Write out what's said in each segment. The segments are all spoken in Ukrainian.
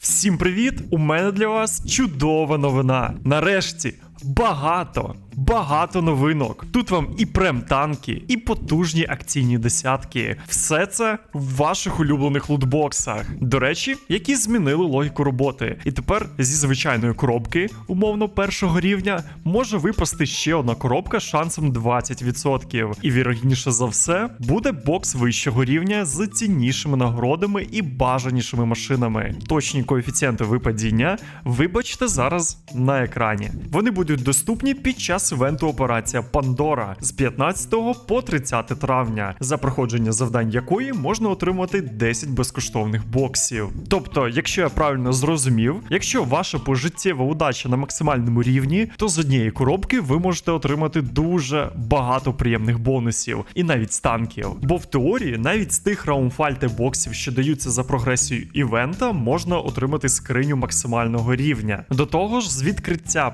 Всім привіт! У мене для вас чудова новина. Нарешті багато, багато новинок. Тут вам і прем-танки, і потужні акційні десятки. Все це в ваших улюблених лутбоксах. До речі, які змінили логіку роботи. І тепер зі звичайної коробки, умовно першого рівня, може випасти ще одна коробка шансом 20%. І вірогідніше за все буде бокс вищого рівня з ціннішими нагородами і бажанішими машинами. Точні коефіцієнти випадіння вибачте зараз на екрані. Вони будуть доступні під час івенту операція Пандора з 15 по 30 травня, за проходження завдань якої можна отримати 10 безкоштовних боксів. Тобто, якщо я правильно зрозумів, якщо ваша пожиттєва удача на максимальному рівні, то з однієї коробки ви можете отримати дуже багато приємних бонусів і навіть з танків. Бо в теорії навіть з тих раумфальте боксів, що даються за прогресію івента, можна отримати скриню максимального рівня. До того ж, з відкриття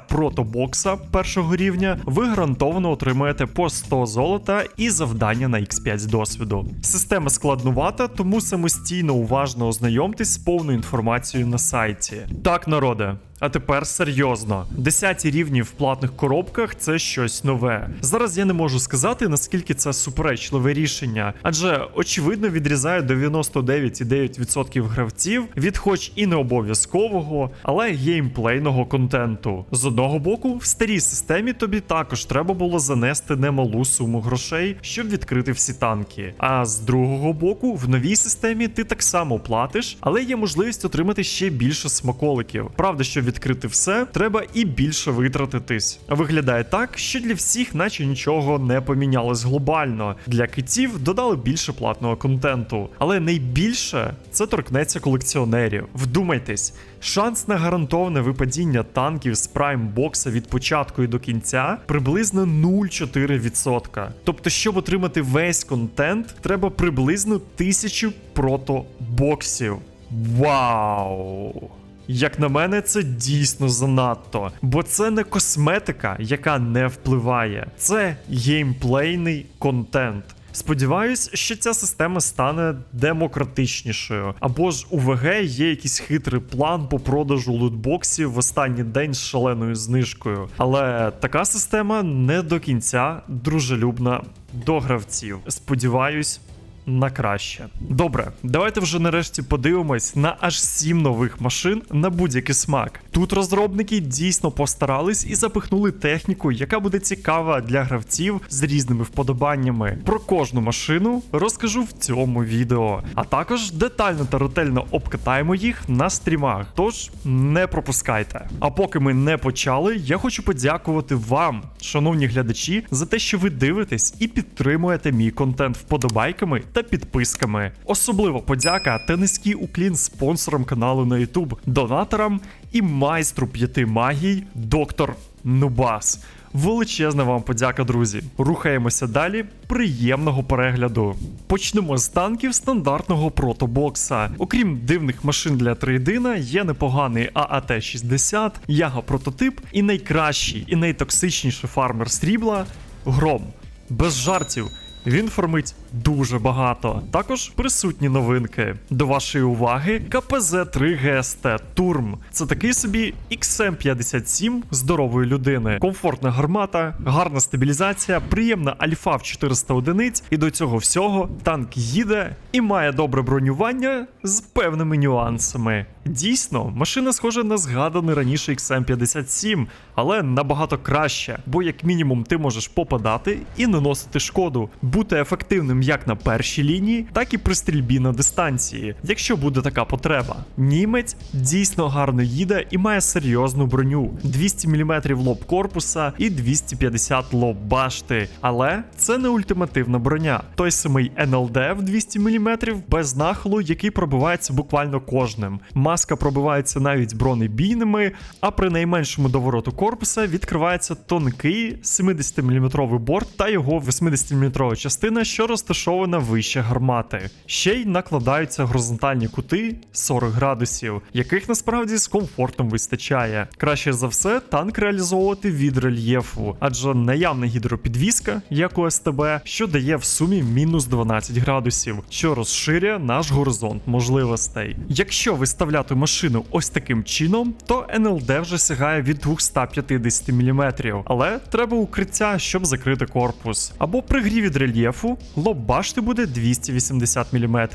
протобокса першого рівня ви гарантовано отримаєте по 100 золота і завдання на X5 досвіду. Система складнувата, тому самостійно уважно ознайомтесь з повною інформацією на сайті. Так, народе. А тепер серйозно. Десяті рівні в платних коробках це щось нове. Зараз я не можу сказати, наскільки це суперечливе рішення, адже очевидно відрізає 99,9% гравців від хоч і не обов'язкового, але геймплейного контенту. З одного боку, в старій системі тобі також треба було занести немалу суму грошей, щоб відкрити всі танки. А з другого боку, в новій системі ти так само платиш, але є можливість отримати ще більше смаколиків. Правда, що відкрити все, треба і більше витратитись. Виглядає так, що для всіх, наче нічого не помінялось глобально. Для китів додали більше платного контенту, але найбільше це торкнеться колекціонерів. Вдумайтесь, шанс на гарантоване випадіння танків з прайм-бокса від початку і до кінця приблизно 0,4%. Тобто, щоб отримати весь контент, треба приблизно тисячу протобоксів. Вау! Як на мене, це дійсно занадто, бо це не косметика, яка не впливає, це геймплейний контент. Сподіваюсь, що ця система стане демократичнішою, або ж у ВГ є якийсь хитрий план по продажу лутбоксів в останній день з шаленою знижкою. Але така система не до кінця дружелюбна до гравців. Сподіваюсь, на краще. Добре, давайте вже нарешті подивимось на аж сім нових машин на будь-який смак. Тут розробники дійсно постарались і запихнули техніку, яка буде цікава для гравців з різними вподобаннями. Про кожну машину розкажу в цьому відео, а також детально та ретельно обкатаємо їх на стрімах. Тож не пропускайте. А поки ми не почали, я хочу подякувати вам, шановні глядачі, за те, що ви дивитесь і підтримуєте мій контент вподобайками та підписками. Особливо подяка та низький уклін спонсорам каналу на YouTube, донаторам і майстру п'яти магій, доктор Нубас. Величезна вам подяка, друзі. Рухаємося далі. Приємного перегляду. Почнемо з танків стандартного протобокса. Окрім дивних машин для трейдина, є непоганий ААТ-60, Яга прототип і найкращий і найтоксичніший фармер срібла гром. Без жартів. Він формить дуже багато. Також присутні новинки. До вашої уваги КПЗ-3 ГСТ Турм. Це такий собі XM57 здорової людини. Комфортна гармата, гарна стабілізація, приємна альфа в 400 одиниць, і до цього всього танк їде і має добре бронювання з певними нюансами. Дійсно, машина схожа на згаданий раніше XM57, але набагато краще, бо як мінімум ти можеш попадати і наносити шкоду, бути ефективним як на першій лінії, так і при стрільбі на дистанції, якщо буде така потреба. Німець дійсно гарно їде і має серйозну броню: 200 мм лоб корпуса і 250 лоб башти. Але це не ультимативна броня. Той самий НЛД в 200 мм без нахилу, який пробивається буквально кожним. Маска пробивається навіть бронебійними, а при найменшому довороту корпуса відкривається тонкий 70-мм борт та його 80-мм частина, що розташована вище гармати. Ще й накладаються горизонтальні кути 40 градусів, яких насправді з комфортом вистачає. Краще за все танк реалізовувати від рельєфу, адже наявна гідропідвізка, як у СТБ, що дає в сумі мінус 12 градусів, що розширює наш горизонт можливостей. Якщо виставляти машину ось таким чином, то НЛД вже сягає від 250 мм, але треба укриття, щоб закрити корпус. Або при грі від рельєфу башти буде 280 мм.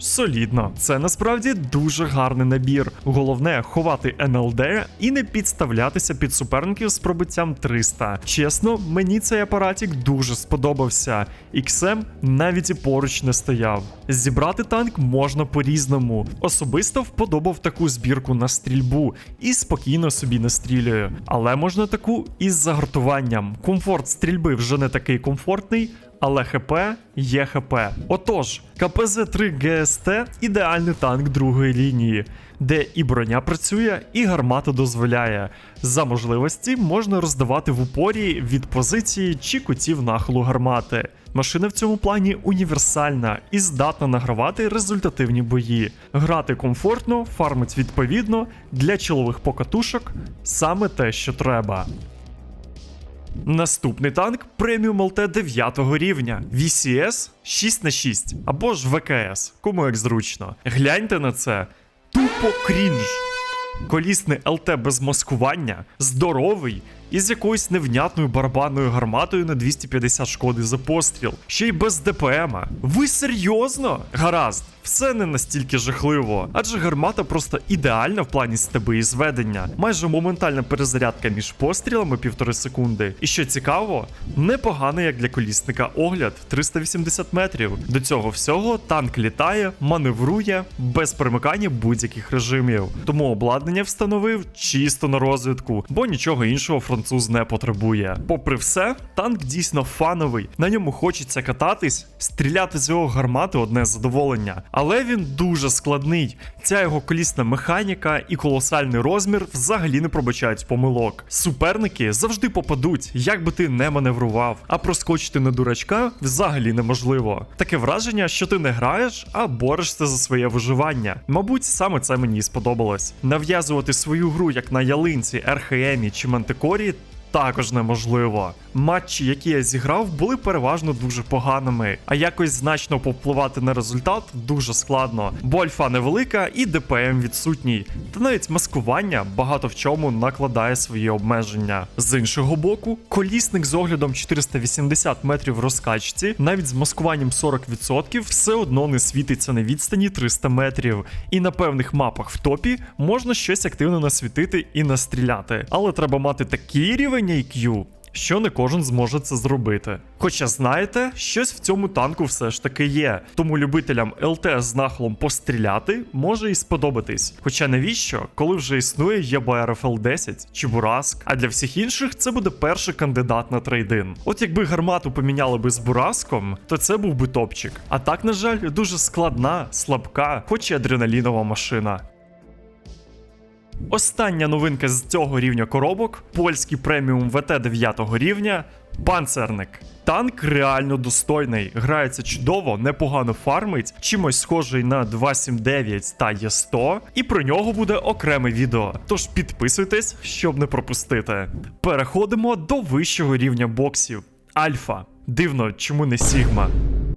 Солідно, це насправді дуже гарний набір. Головне ховати НЛД і не підставлятися під суперників з пробиттям 300. Чесно, мені цей апаратик дуже сподобався. XM навіть і поруч не стояв. Зібрати танк можна по-різному. Особисто вподобав таку збірку на стрільбу і спокійно собі настрілюю. Але можна таку із загартуванням. Комфорт стрільби вже не такий комфортний. Але ХП є ХП. Отож, КПЗ-3 ГСТ ідеальний танк другої лінії, де і броня працює, і гармата дозволяє. За можливості можна роздавати в упорі від позиції чи кутів нахилу гармати. Машина в цьому плані універсальна і здатна награвати результативні бої. Грати комфортно, фармить відповідно для чолових покатушок саме те, що треба. Наступний танк преміум ЛТ 9 рівня VCS 6х6 або ж ВКС, кому як зручно. Гляньте на це. Тупо крінж. Колісний ЛТ без маскування, здоровий і з якоюсь невнятною барабанною гарматою на 250 шкоди за постріл, ще й без ДПМа. Ви серйозно? Гаразд, все не настільки жахливо, адже гармата просто ідеальна в плані стеби і зведення, майже моментальна перезарядка між пострілами півтори секунди. І що цікаво, непоганий як для колісника огляд 380 метрів. До цього всього танк літає, маневрує без перемикання будь-яких режимів. Тому обладнання встановив чисто на розвідку, бо нічого іншого француз не потребує. Попри все, танк дійсно фановий. На ньому хочеться кататись, стріляти з його гармати одне задоволення. Але він дуже складний. Ця його колісна механіка і колосальний розмір взагалі не пробачають помилок. Суперники завжди попадуть, як би ти не маневрував, а проскочити на дурачка взагалі неможливо. Таке враження, що ти не граєш, а борешся за своє виживання. Мабуть, саме це мені сподобалось. Нав'язувати свою гру як на ялинці, РХМі чи Мантикорі світ. Також неможливо. Матчі, які я зіграв, були переважно дуже поганими, а якось значно повпливати на результат дуже складно, бо альфа невелика і ДПМ відсутній. Та навіть маскування багато в чому накладає свої обмеження. З іншого боку, колісник з оглядом 480 метрів розкачці, навіть з маскуванням 40%, все одно не світиться на відстані 300 метрів. І на певних мапах в топі можна щось активно насвітити і настріляти. Але треба мати такий рівень IQ, що не кожен зможе це зробити. Хоча знаєте, щось в цьому танку все ж таки є. Тому любителям ЛТ з нахлом постріляти може і сподобатись. Хоча навіщо, коли вже існує ЄБРФЛ 10 чи Бураск, а для всіх інших це буде перший кандидат на трейдин. От якби гармату поміняли би з Бураском, то це був би топчик. А так, на жаль, дуже складна, слабка, хоч і адреналінова машина. Остання новинка з цього рівня коробок польський преміум ВТ 9 рівня панцерник. Танк реально достойний, грається чудово, непогано фармить, чимось схожий на 279 та Є100, і про нього буде окреме відео. Тож підписуйтесь, щоб не пропустити. Переходимо до вищого рівня боксів. Альфа. Дивно, чому не Сігма?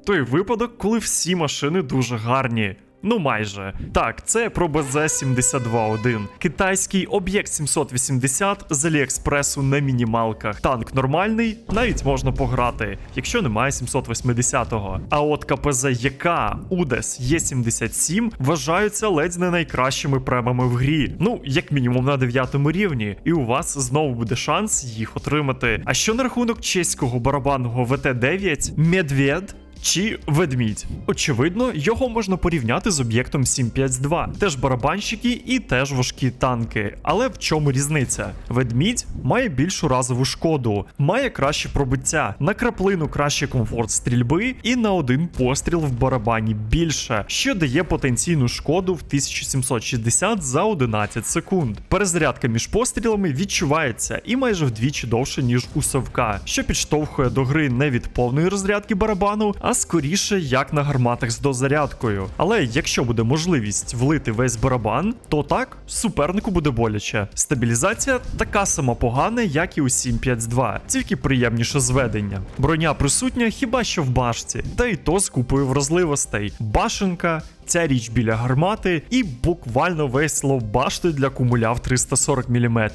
Той випадок, коли всі машини дуже гарні. Ну майже. Так, це про БЗ-72-1. Китайський об'єкт 780 з Аліекспресу на мінімалках. Танк нормальний, навіть можна пограти, якщо немає 780-го. А от КПЗ ЯК, УДЕС Є77 вважаються ледь не найкращими премами в грі. Ну, як мінімум на 9 рівні, і у вас знову буде шанс їх отримати. А що на рахунок чеського барабанного ВТ-9 Медвед? Чи ведмідь. Очевидно, його можна порівняти з об'єктом 752. Теж барабанщики і теж важкі танки. Але в чому різниця? Ведмідь має більшу разову шкоду, має краще пробиття, на краплину краще комфорт стрільби і на один постріл в барабані більше, що дає потенційну шкоду в 1760 за 11 секунд. Перезарядка між пострілами відчувається і майже вдвічі довше, ніж у совка, що підштовхує до гри не від повної розрядки барабану, а скоріше як на гарматах з дозарядкою. Але якщо буде можливість влити весь барабан, то так супернику буде боляче. Стабілізація така сама погана, як і у 752, тільки приємніше зведення. Броня присутня хіба що в башці, та й то з купою вразливостей. Башенка. Ця річ біля гармати і буквально весь лов башти для кумуляв в 340 мм.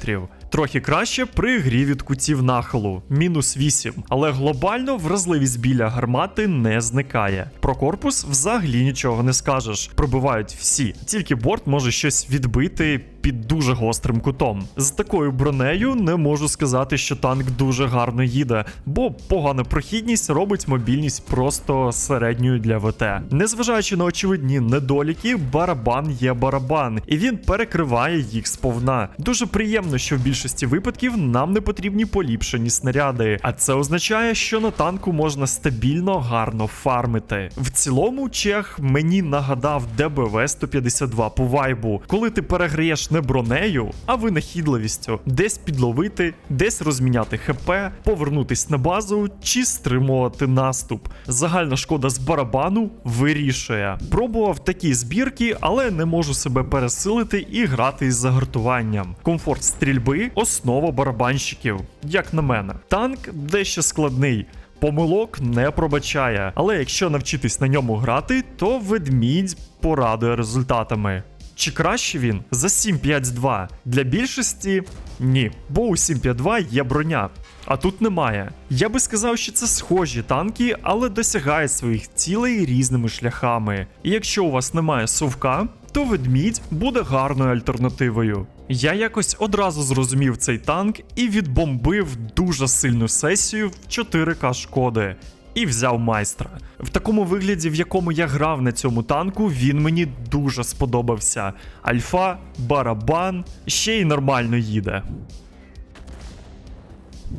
Трохи краще при грі від кутів нахилу, мінус 8, але глобально вразливість біля гармати не зникає. Про корпус взагалі нічого не скажеш. Пробивають всі, тільки борт може щось відбити під дуже гострим кутом. З такою бронею не можу сказати, що танк дуже гарно їде, бо погана прохідність робить мобільність просто середньою для ВТ. Незважаючи на очевидні недоліки, барабан є барабан, і він перекриває їх сповна. Дуже приємно, що в більшості випадків нам не потрібні поліпшені снаряди, а це означає, що на танку можна стабільно гарно фармити. В цілому, чех мені нагадав ДБВ 152 по вайбу, коли ти переграєш не бронею, а винахідливістю, десь підловити, десь розміняти ХП, повернутись на базу чи стримувати наступ. Загальна шкода з барабану вирішує. Пробував такі збірки, але не можу себе пересилити і грати із загартуванням. Комфорт стрільби основа барабанщиків, як на мене. Танк дещо складний. Помилок не пробачає, але якщо навчитись на ньому грати, то ведмідь порадує результатами. Чи краще він за 7.5.2? Для більшості ні, бо у 7.5.2 є броня, а тут немає. Я би сказав, що це схожі танки, але досягають своїх цілей різними шляхами. І якщо у вас немає совка, то ведмідь буде гарною альтернативою. Я якось одразу зрозумів цей танк і відбомбив дуже сильну сесію в 4К шкоди. І взяв майстра. В такому вигляді, в якому я грав на цьому танку, він мені дуже сподобався. Альфа, барабан, ще й нормально їде.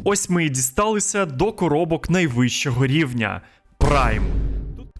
Ось ми і дісталися до коробок найвищого рівня Prime.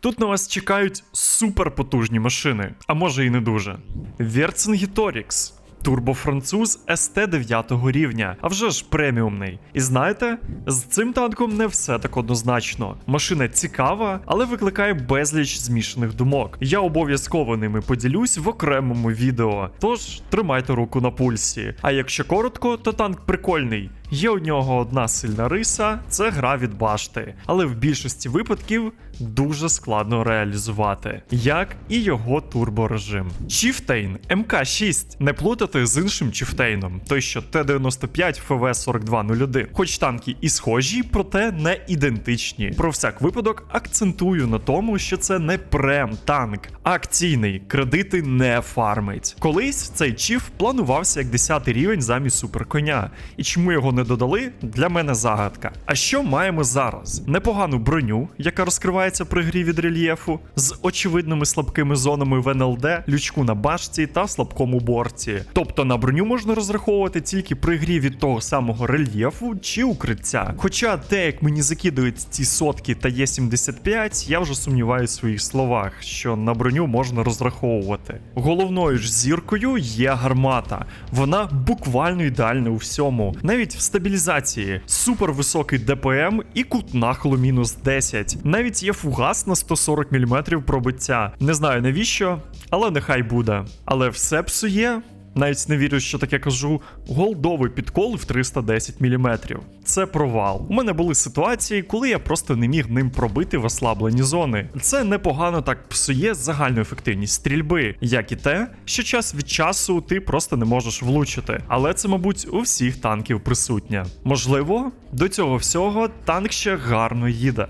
Тут на вас чекають суперпотужні машини, а може і не дуже. Верцингіторікс. Турбофранцуз СТ 9 рівня, а вже ж преміумний. І знаєте, з цим танком не все так однозначно. Машина цікава, але викликає безліч змішаних думок. Я обов'язково ними поділюсь в окремому відео. Тож тримайте руку на пульсі. А якщо коротко, то танк прикольний. Є у нього одна сильна риса це гра від башти, але в більшості випадків дуже складно реалізувати, як і його турборежим. Чіфтейн МК6 не плутати з іншим Чіфтейном, той що Т-95 ФВ-4201. Хоч танки і схожі, проте не ідентичні. Про всяк випадок акцентую на тому, що це не прем танк, а акційний, кредити не фармить. Колись цей чіф планувався як 10 рівень замість суперконя, і чому його не додали, для мене загадка. А що маємо зараз? Непогану броню, яка розкривається при грі від рельєфу, з очевидними слабкими зонами в НЛД, лючку на башці та слабкому борті. Тобто на броню можна розраховувати тільки при грі від того самого рельєфу чи укриття. Хоча те, як мені закидують ці сотки та Є75, я вже сумніваюся в своїх словах, що на броню можна розраховувати. Головною ж зіркою є гармата. Вона буквально ідеальна у всьому, навіть в стабілізації, супер високий ДПМ і кут нахилу мінус 10. Навіть є фугас на 140 мм пробиття. Не знаю навіщо, але нехай буде. Але все псує. Навіть не вірю, що таке кажу. Голдовий підкол в 310 мм. Це провал. У мене були ситуації, коли я просто не міг ним пробити в ослаблені зони. Це непогано так псує загальну ефективність стрільби, як і те, що час від часу ти просто не можеш влучити. Але це, мабуть, у всіх танків присутнє. Можливо, до цього всього танк ще гарно їде.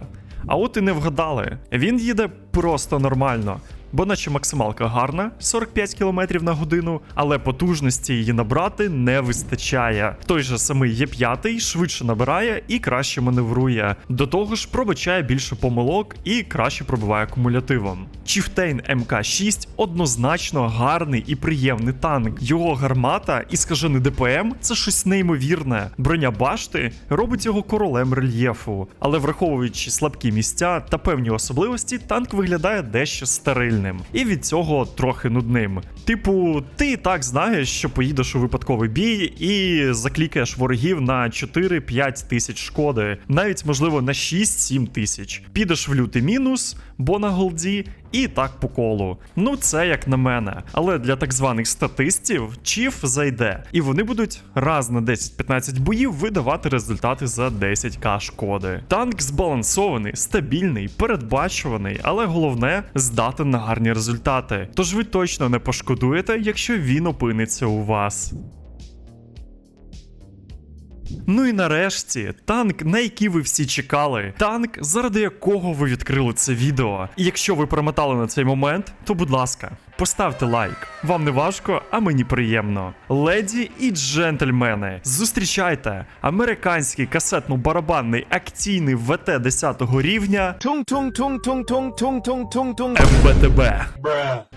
А от і не вгадали. Він їде просто нормально. Бо наче максималка гарна 45 км на годину, але потужності її набрати не вистачає. Той же самий Є5 швидше набирає і краще маневрує. До того ж, пробачає більше помилок і краще пробиває кумулятивом. Chieftain МК6 однозначно гарний і приємний танк. Його гармата і скажений ДПМ це щось неймовірне. Броня башти робить його королем рельєфу, але враховуючи слабкі місця та певні особливості, танк виглядає дещо стерильним і від цього трохи нудним. Типу, ти так знаєш, що поїдеш у випадковий бій і заклікаєш ворогів на 4-5 тисяч шкоди, навіть можливо на 6-7 тисяч. Підеш в лютий мінус, бо на голді, і так по колу. Ну це як на мене. Але для так званих статистів чіф зайде, і вони будуть раз на 10-15 боїв видавати результати за 10к шкоди. Танк збалансований, стабільний, передбачуваний, але головне здатен на гарні результати. Тож ви точно не пошкодуєте, якщо він опиниться у вас. Ну і нарешті, танк, на який ви всі чекали. Танк, заради якого ви відкрили це відео. І якщо ви промотали на цей момент, то будь ласка, поставте лайк. Вам не важко, а мені приємно. Леді і джентльмени, зустрічайте американський касетно-барабанний акційний ВТ 10 рівня МБТБ.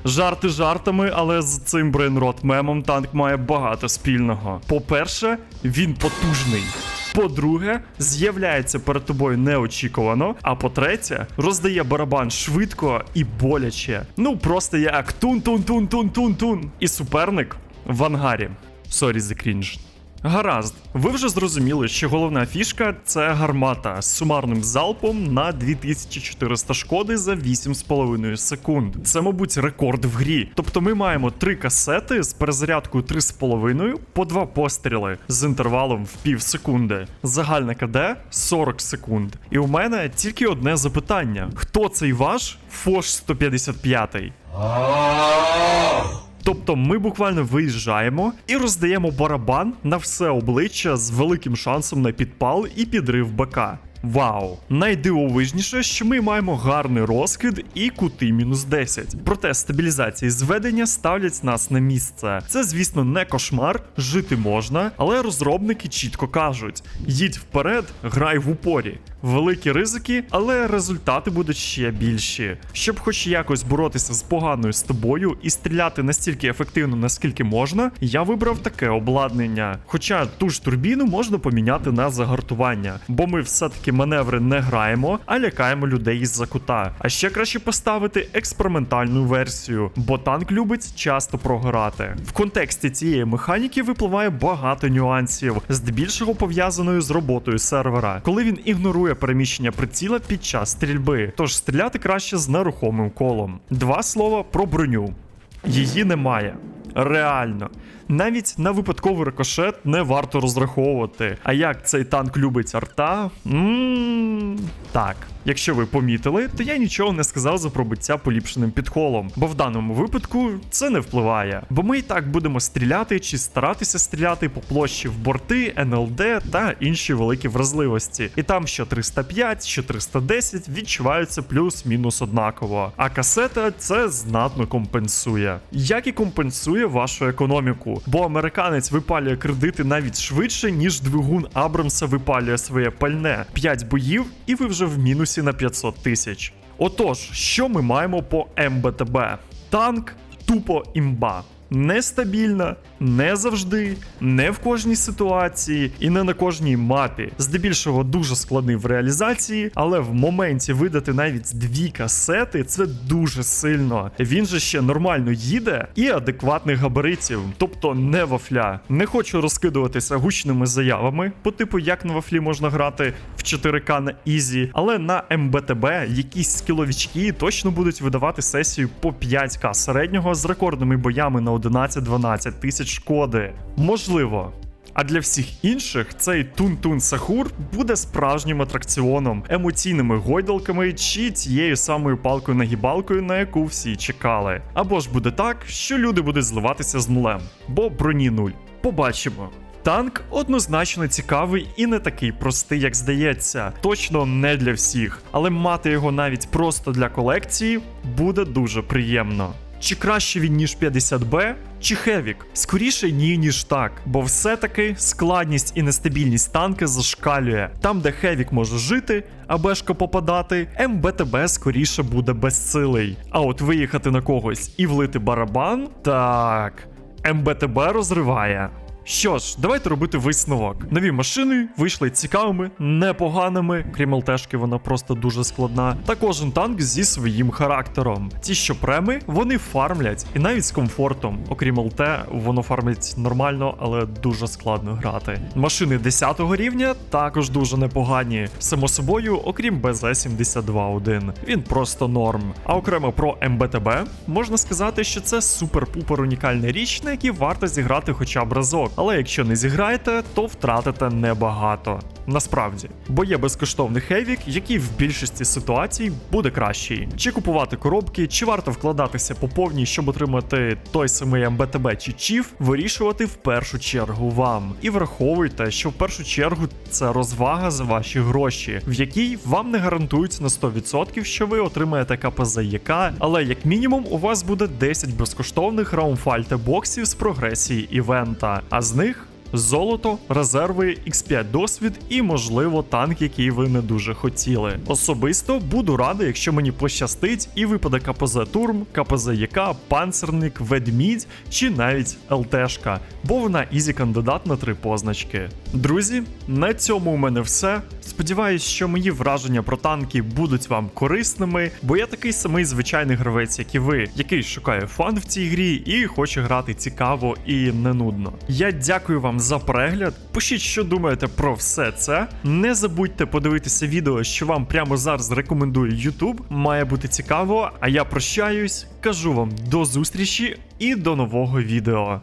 Жарти жартами, але з цим брейнрот мемом танк має багато спільного. По-перше, він потужний. По-друге, з'являється перед тобою неочікувано. А по-третє, роздає барабан швидко і боляче. Ну просто як тун-тун-тун-тун-тун-тун. І суперник в ангарі. Сорі за крінж. Гаразд, ви вже зрозуміли, що головна фішка це гармата з сумарним залпом на 2400 шкоди за 8,5 секунд. Це, мабуть, рекорд в грі. Тобто ми маємо три касети з перезарядкою 3,5 по два постріли з інтервалом в пів секунди. Загальна КД 40 секунд. І у мене тільки одне запитання: хто цей ваш Фош 155? Тобто ми буквально виїжджаємо і роздаємо барабан на все обличчя з великим шансом на підпал і підрив БК. Вау! Найдивовижніше, що ми маємо гарний розкид і кути мінус 10. Проте стабілізації зведення ставлять нас на місце. Це, звісно, не кошмар, жити можна, але розробники чітко кажуть: їдь вперед, грай в упорі. Великі ризики, але результати будуть ще більші. Щоб хоч якось боротися з поганою з тобою і стріляти настільки ефективно, наскільки можна, я вибрав таке обладнання. Хоча ту ж турбіну можна поміняти на загартування, бо ми все-таки маневри не граємо, а лякаємо людей із-за кута. А ще краще поставити експериментальну версію, бо танк любить часто прогорати. В контексті цієї механіки випливає багато нюансів, здебільшого пов'язаною з роботою сервера, коли він ігнорує переміщення приціла під час стрільби. Тож стріляти краще з нерухомим колом. Два слова про броню. Її немає. Реально. Навіть на випадковий рикошет не варто розраховувати. А як цей танк любить арта? Ммм. Так. Якщо ви помітили, то я нічого не сказав за пробиття поліпшеним підхолом, бо в даному випадку це не впливає. Бо ми і так будемо стріляти чи старатися стріляти по площі в борти, НЛД та інші великі вразливості. І там що 305, що 310 відчуваються плюс-мінус однаково. А касета це знатно компенсує. Як і компенсує вашу економіку, бо американець випалює кредити навіть швидше, ніж двигун Абрамса випалює своє пальне. 5 боїв, і ви вже в мінусі на 500 тисяч. Отож, що ми маємо по МБТБ? Танк тупо імба. Нестабільна, не завжди, не в кожній ситуації і не на кожній мапі. Здебільшого дуже складний в реалізації, але в моменті видати навіть дві касети це дуже сильно. Він же ще нормально їде і адекватних габаритів, тобто не вафля. Не хочу розкидуватися гучними заявами, по типу як на вафлі можна грати в 4К на Ізі, але на МБТБ якісь скіловічки точно будуть видавати сесію по 5К середнього з рекордними боями на 11-12 тисяч шкоди. Можливо. А для всіх інших цей Тун-Тун Сахур буде справжнім атракціоном, емоційними гойдалками чи тією самою палкою-нагібалкою, на яку всі чекали. Або ж буде так, що люди будуть зливатися з нулем, бо броні нуль. Побачимо. Танк однозначно цікавий і не такий простий, як здається. Точно не для всіх, але мати його навіть просто для колекції буде дуже приємно. Чи краще він ніж 50Б, чи Хевік? Скоріше ні, ніж так, бо все-таки складність і нестабільність танка зашкалює. Там, де Хевік може жити, а Бешко попадати, МБТБ скоріше буде безсилий. А от виїхати на когось і влити барабан, так. МБТБ розриває. Що ж, давайте робити висновок. Нові машини вийшли цікавими, непоганими. Крім ЛТшки, вона просто дуже складна. Та кожен танк зі своїм характером. Ті, що преми, вони фармлять і навіть з комфортом. Окрім ЛТ, воно фармить нормально, але дуже складно грати. Машини 10 рівня також дуже непогані. Само собою, окрім БЗ-72-1. Він просто норм. А окремо про МБТБ, можна сказати, що це супер-пупер унікальна річ, на якій варто зіграти хоча б разок. Але якщо не зіграєте, то втратите небагато. Насправді, бо є безкоштовний хевік, який в більшості ситуацій буде кращий. Чи купувати коробки, чи варто вкладатися по повній, щоб отримати той самий МБТБ чи Чіф, вирішувати в першу чергу вам. І враховуйте, що в першу чергу це розвага за ваші гроші, в якій вам не гарантують на 100%, що ви отримаєте КПЗ ЯК, але як мінімум у вас буде 10 безкоштовних раумфальте боксів з прогресії івента, а з них Золото, резерви, X5 досвід і, можливо, танк, який ви не дуже хотіли. Особисто буду радий, якщо мені пощастить і випаде КПЗ Турм, КПЗ ЯК, панцерник, ведмідь чи навіть ЛТшка, бо вона ізі кандидат на три позначки. Друзі, на цьому у мене все. Сподіваюсь, що мої враження про танки будуть вам корисними, бо я такий самий звичайний гравець, як і ви, який шукає фан в цій грі і хоче грати цікаво і не нудно. Я дякую вам за перегляд. Пишіть, що думаєте про все це. Не забудьте подивитися відео, що вам прямо зараз рекомендує YouTube. Має бути цікаво. А я прощаюсь, кажу вам до зустрічі і до нового відео.